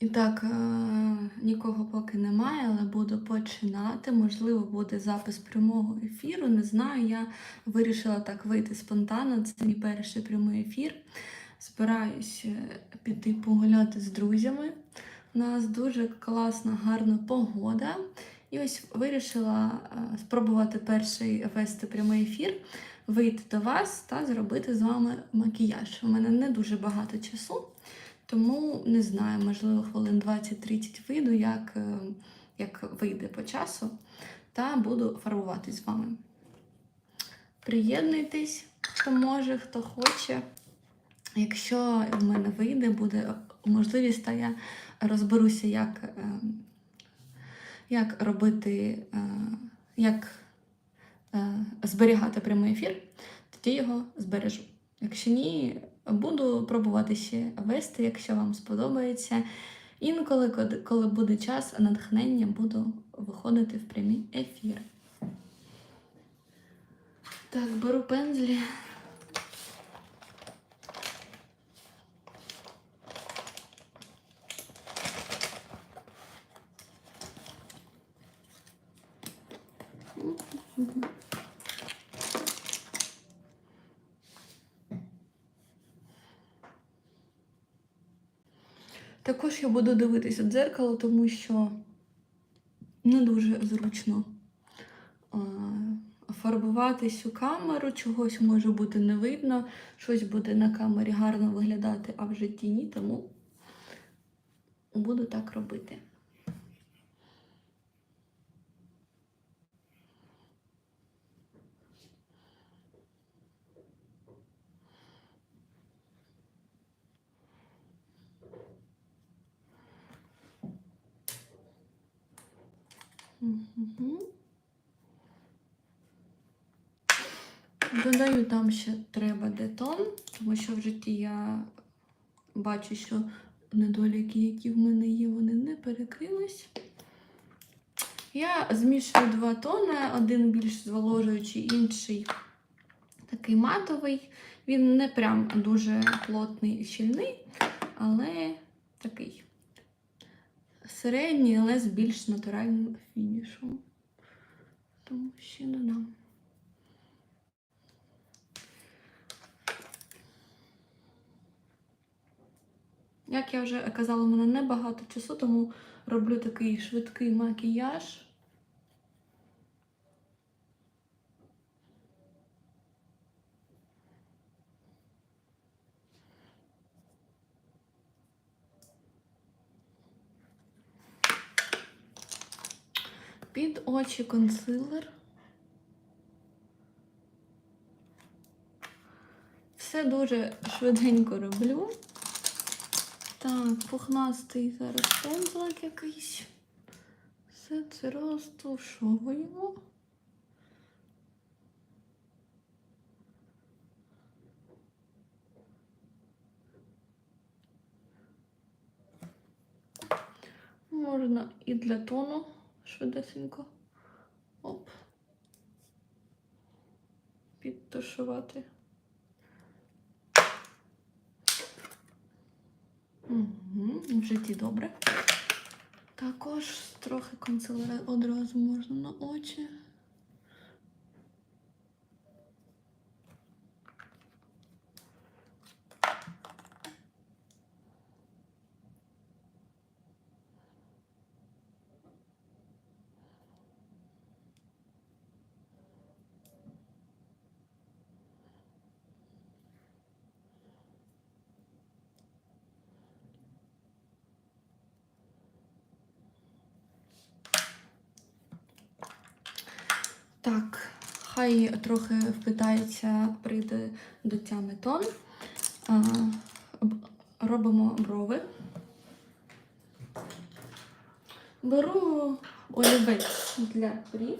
І так, е, нікого поки немає, але буду починати. Можливо, буде запис прямого ефіру. Не знаю. Я вирішила так вийти спонтанно. Це мій перший прямий ефір. Збираюсь е, піти погуляти з друзями. У нас дуже класна, гарна погода. І ось вирішила е, спробувати перший вести прямий ефір, вийти до вас та зробити з вами макіяж. У мене не дуже багато часу. Тому не знаю, можливо, хвилин 20-30 вийду, як, е, як вийде по часу, та буду фарбуватись з вами. Приєднуйтесь, хто може, хто хоче. Якщо в мене вийде, буде можливість, та я розберуся, як, е, як робити, е, як зберігати прямий ефір, тоді його збережу. Якщо ні, буду пробувати ще вести, якщо вам сподобається. Інколи, коли- буде час, натхнення, буду виходити в прямі ефіри. Так, беру пензлі. Також я буду дивитися в дзеркало, тому що не дуже зручно фарбуватись у камеру, чогось може бути не видно, щось буде на камері гарно виглядати, а в житті ні, тому буду так робити. Додаю там ще треба детон, тому що в житті я бачу, що недоліки, які в мене є, вони не перекрились. Я змішую два тони, один більш зволожуючий, інший такий матовий. Він не прям дуже плотний і щільний, але такий середній, але з більш натуральним фінішом. Тому ще додам. Як я вже казала, у мене небагато часу, тому роблю такий швидкий макіяж. Під очі консилер. Все дуже швиденько роблю. Так, пухнастий зараз пензлик якийсь. Все це розтушовуємо. Можна і для тону швидесенько. Підтушувати. Угу, в житті добре. Також трохи консилера одразу можна на очі. Так, хай трохи впитається, прийде до тями тон. А, робимо брови. Беру олівець для брів.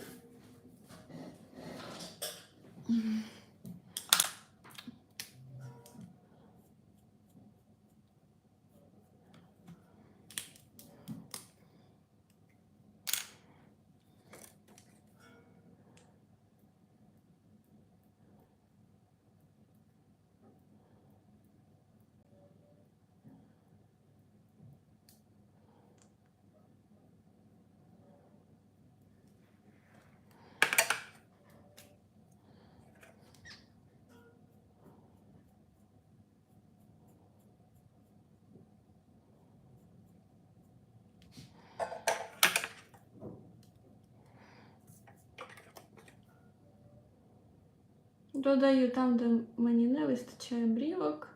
Додаю там, де мені не вистачає брівок.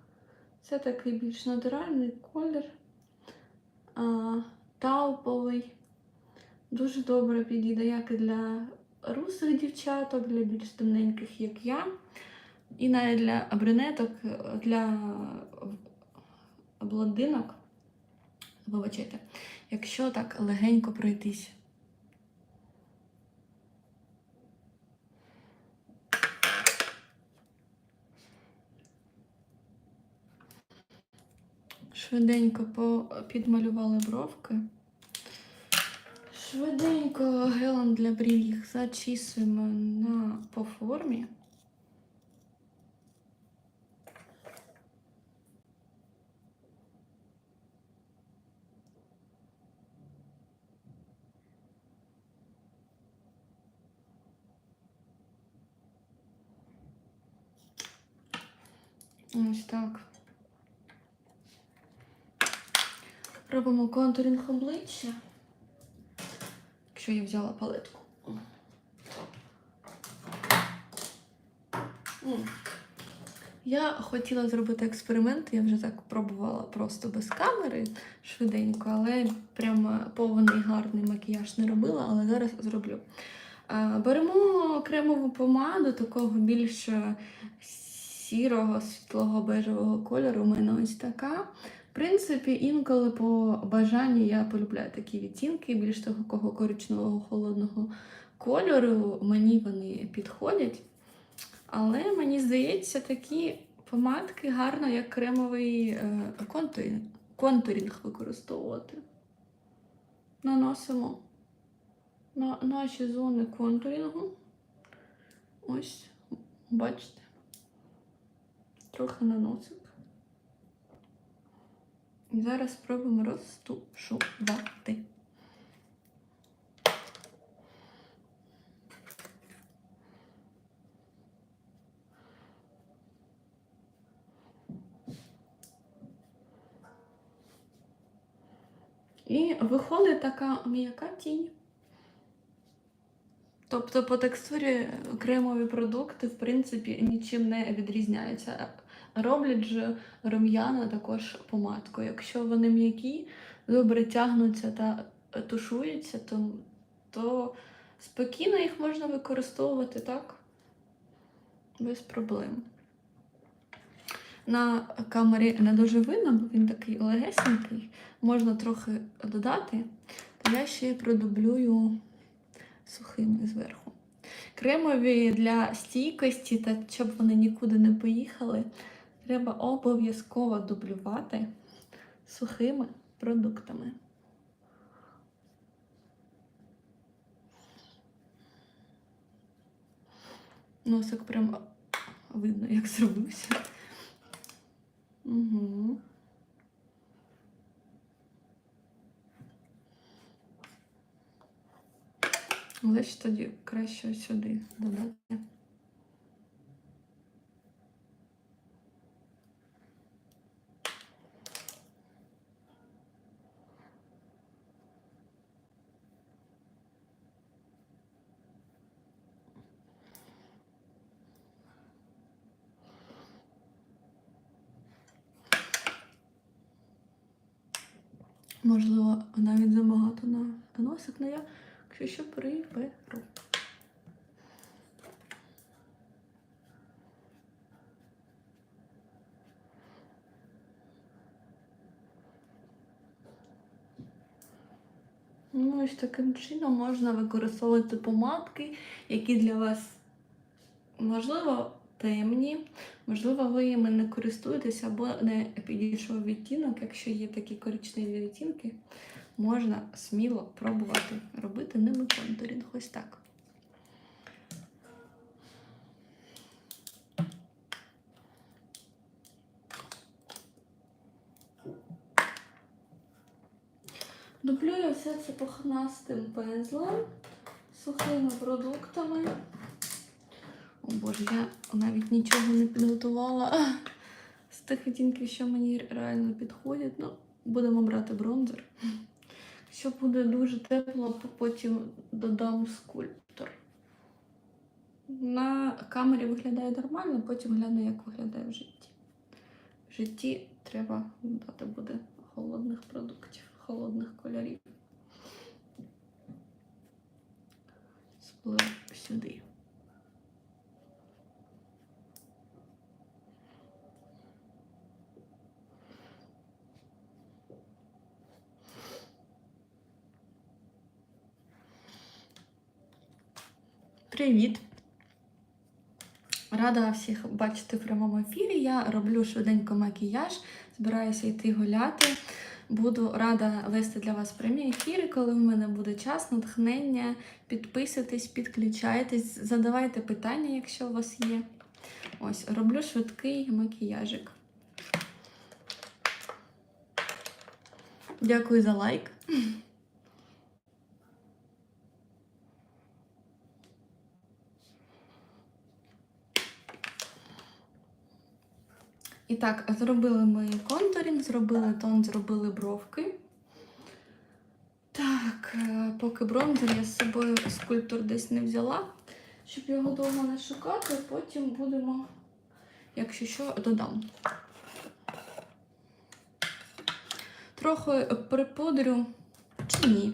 Це такий більш натуральний колір. А, тауповий. Дуже добре підійде як і для русих дівчаток, для більш темненьких, як я. І навіть для брюнеток, для блондинок. Вибачайте, якщо так легенько пройтись. Швиденько підмалювали бровки. Швиденько гелем для брів зачісуємо на по формі. Ось так. Робимо контуринг обличчя. Якщо я взяла палетку. Я хотіла зробити експеримент, я вже так пробувала просто без камери швиденько, але прямо повний гарний макіяж не робила, але зараз зроблю. Беремо кремову помаду такого більш е, сірого, світлого бежевого кольору. У мене ось така. В принципі, інколи по бажанню я полюбляю такі відтінки, більш такого коричневого холодного кольору. Мені вони підходять. Але мені здається, такі помадки гарно як кремовий е, контурінг, контурінг використовувати. Наносимо на наші зони контурінгу. Ось, бачите, трохи наносик. І зараз спробуємо розтушувати. І виходить така м'яка тінь. Тобто по текстурі кремові продукти, в принципі, нічим не відрізняються. Роблять же рум'яна також помадкою. Якщо вони м'які, добре тягнуться та тушуються, то, то спокійно їх можна використовувати так, без проблем. На камері не дуже видно, бо він такий легесенький. Можна трохи додати, то я ще продублюю сухими зверху. Кремові для стійкості, та щоб вони нікуди не поїхали, треба обов'язково дублювати сухими продуктами. Носик прям видно, як зробився. Угу. Але ж тоді краще сюди додати. Можливо, навіть забагато на носик, але я, якщо що, приберу. Ну, ось таким чином можна використовувати помадки, які для вас, можливо, темні, можливо, ви їми не користуєтеся або не підійшов відтінок. Якщо є такі коричневі відтінки, можна сміло пробувати робити ними контурінг. Ось так. Дублюю все це пухнастим пензлем, сухими продуктами. О Боже, я навіть нічого не підготувала з тих відтінків, що мені реально підходять. Ну, будемо брати бронзер. Якщо буде дуже тепло, потім додам скульптор. На камері виглядає нормально, потім гляну, як виглядає в житті. В житті треба дати буде холодних продуктів, холодних кольорів. Сплив сюди. Привіт! Рада всіх бачити в прямому ефірі. Я роблю швиденько макіяж, збираюся йти гуляти. Буду рада вести для вас прямі ефіри, коли в мене буде час, натхнення. Підписуйтесь, підключайтесь, задавайте питання, якщо у вас є. Ось, роблю швидкий макіяжик. Дякую за лайк. І так, зробили ми контурінг, зробили тон, зробили бровки. Так, е, поки бронзер я з собою скульптор десь не взяла, щоб його довго не шукати, потім будемо, якщо що, додам. Трохи припудрю чи ні.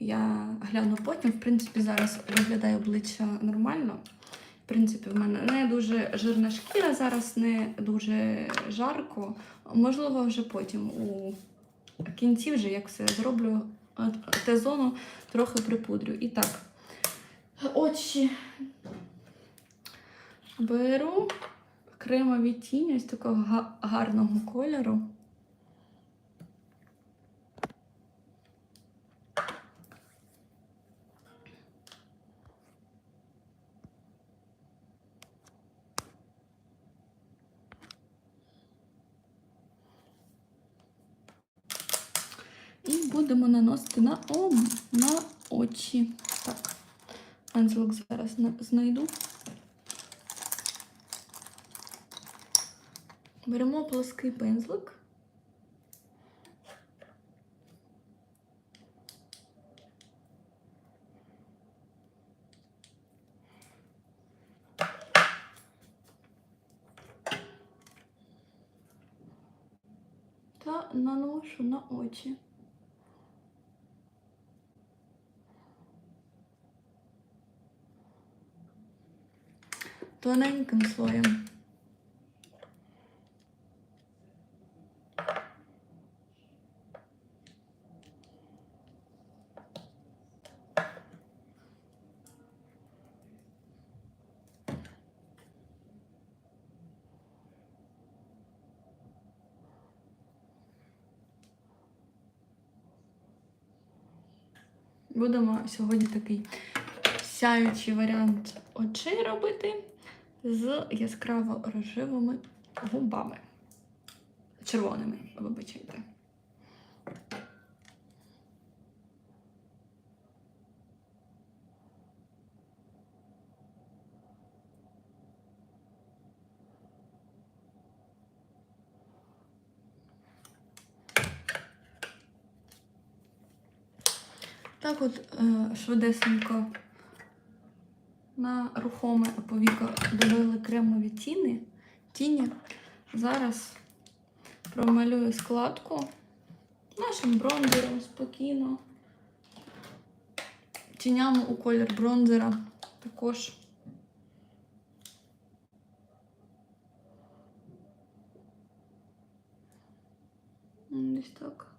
Я гляну потім. В принципі, зараз виглядає обличчя нормально. Принципі, в мене не дуже жирна шкіра, зараз не дуже жарко. Можливо, вже потім у кінці, вже як все зроблю Т-зону, трохи припудрю. І так, очі беру кремові тіні ось такого гарного кольору. І будемо на, о, на очі. Так, пензлик зараз на- знайду. Беремо плоский пензлик. Та наношу на очі. Тоненьким слоєм. Будемо сьогодні такий сяючий варіант очей робити з яскраво рожевими губами. Червоними, вибачайте. Так от е, швидесенько на рухоме повіко додали кремові тіни. Тіні. Зараз промалюю складку нашим бронзером спокійно. Тінями у колір бронзера також. Десь так.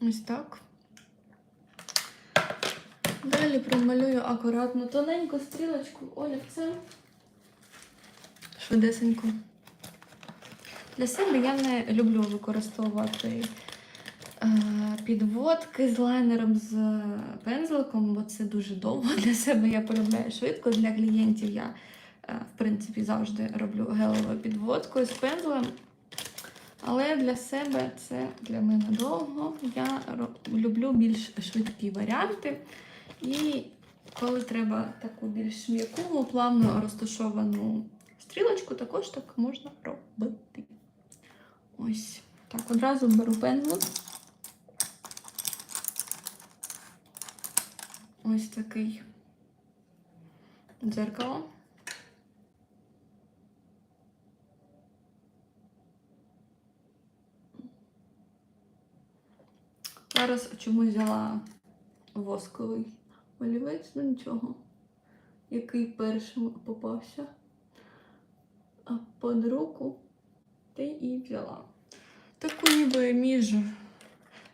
Ось так. Далі промалюю акуратно тоненьку стрілочку олівцем. Швидесенько. Для себе я не люблю використовувати е, підводки з лайнером з пензликом, бо це дуже довго для себе. Я полюбляю швидко. Для клієнтів я, е, в принципі, завжди роблю гелевою підводкою з пензлем. Але для себе це для мене довго. Я люблю більш швидкі варіанти. І коли треба таку більш м'яку, плавно розташовану стрілочку, також так можна робити. Ось. Так, одразу беру пензлик. Ось такий дзеркало. Зараз чомусь взяла восковий олівець, ну нічого, який першим попався. А під руку ти і взяла. Таку ніби між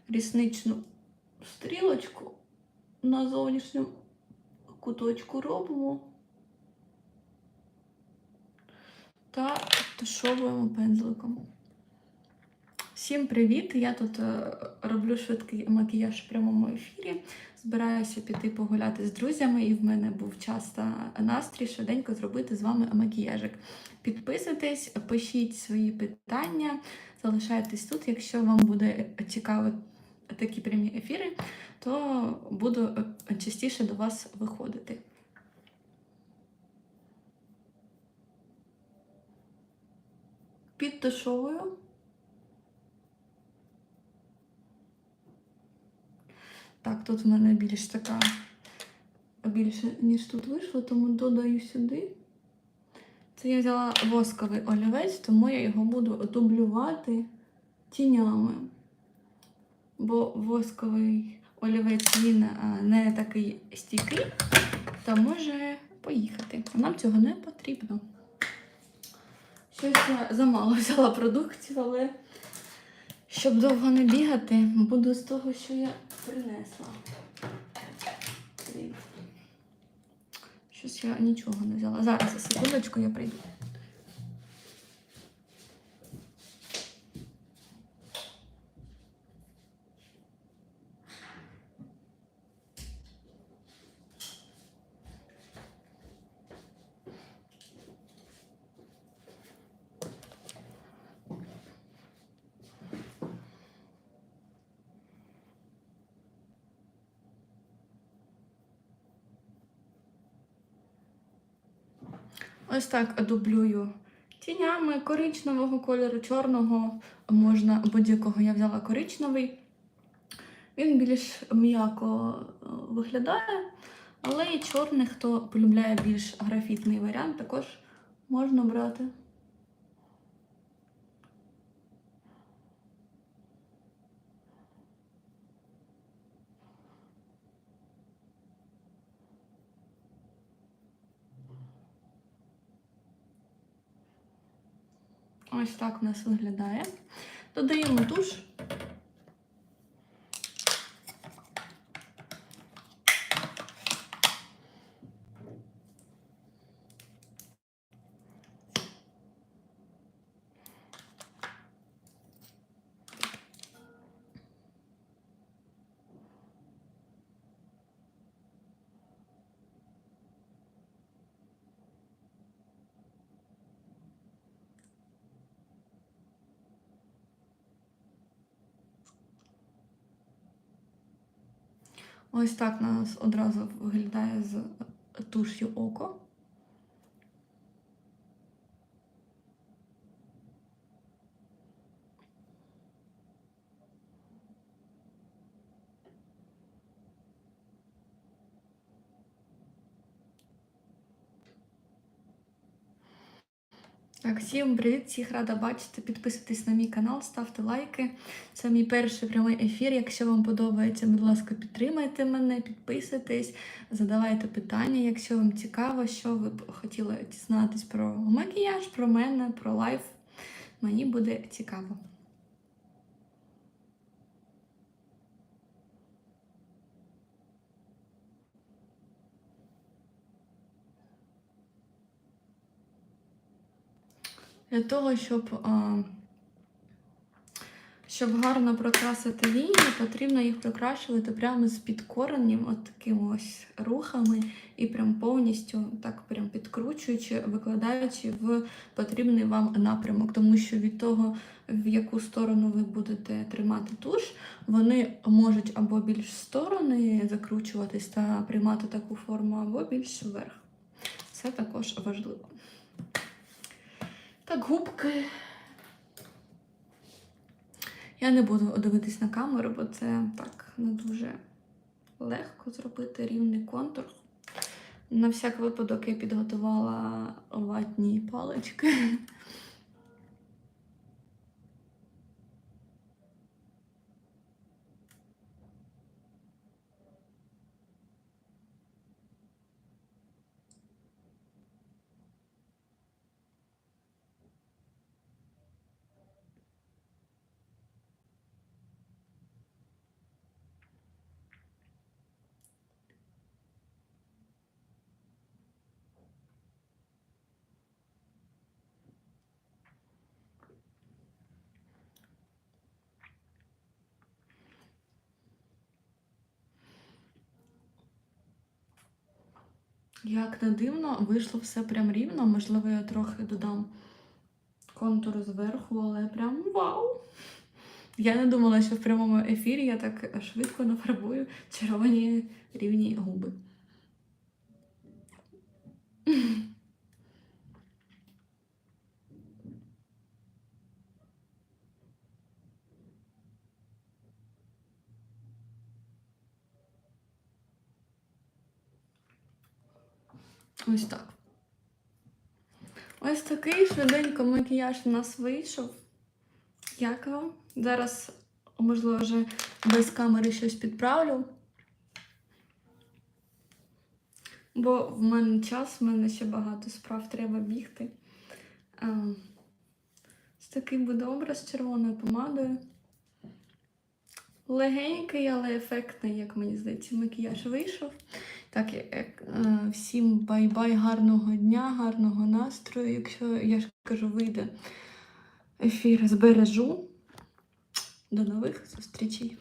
рісничну стрілочку на зовнішньому куточку робимо та тушовуємо пензликом. Всім привіт! Я тут е, роблю швидкий макіяж в прямому ефірі. Збираюся піти погуляти з друзями, і в мене був час та настрій швиденько зробити з вами макіяжик. Підписуйтесь, пишіть свої питання, залишайтесь тут. Якщо вам буде цікаво такі прямі ефіри, то буду е, частіше до вас виходити. Підтушовую. Так, тут в мене більш така більше, ніж тут вийшло, тому додаю сюди. Це я взяла восковий олівець, тому я його буду дублювати тінями. Бо восковий олівець він не такий стійкий та може поїхати. Нам цього не потрібно. Щось я замало взяла продуктів, але щоб довго не бігати, буду з того, що я принесла. Щось я нічого не взяла. Зараз за секундочку я прийду. Ось так дублюю тінями коричневого кольору, чорного, можна будь-якого я взяла коричневий. Він більш м'яко е, виглядає, але і чорний, хто полюбляє більш графітний варіант, також можна брати. Ось так у нас виглядає. Додаємо туш. Ось так нас одразу виглядає з туш'ю око. Так, всім привіт, всіх рада бачити. Підписуйтесь на мій канал, ставте лайки. Це мій перший прямий ефір. Якщо вам подобається, будь ласка, підтримайте мене, підписуйтесь, задавайте питання, якщо вам цікаво, що ви б хотіли дізнатись про макіяж, про мене, про лайф. Мені буде цікаво. Для того, щоб, щоб гарно прокрасити лінії, потрібно їх прокрашувати прямо з підкоренням, от такими ось рухами, і прям повністю так прям підкручуючи, викладаючи в потрібний вам напрямок. Тому що від того, в яку сторону ви будете тримати туш, вони можуть або більш сторони закручуватись та приймати таку форму, або більш вверх. Це також важливо. Так, губки. Я не буду дивитись на камеру, бо це так не дуже легко зробити рівний контур. На всяк випадок я підготувала ватні палички. Як не дивно, вийшло все прям рівно. Можливо, я трохи додам контур зверху, але прям вау! Я не думала, що в прямому ефірі я так швидко нафарбую червоні рівні губи. Ось так. Ось такий швиденько макіяж у нас вийшов. Як вам? Зараз, можливо, вже без камери щось підправлю. Бо в мене час, в мене ще багато справ треба бігти. Ось такий буде образ з червоною помадою. Легенький, але ефектний, як мені здається, макіяж вийшов. Так, е, всім бай-бай, гарного дня, гарного настрою. Якщо я ж кажу, вийде ефір, збережу. До нових зустрічей.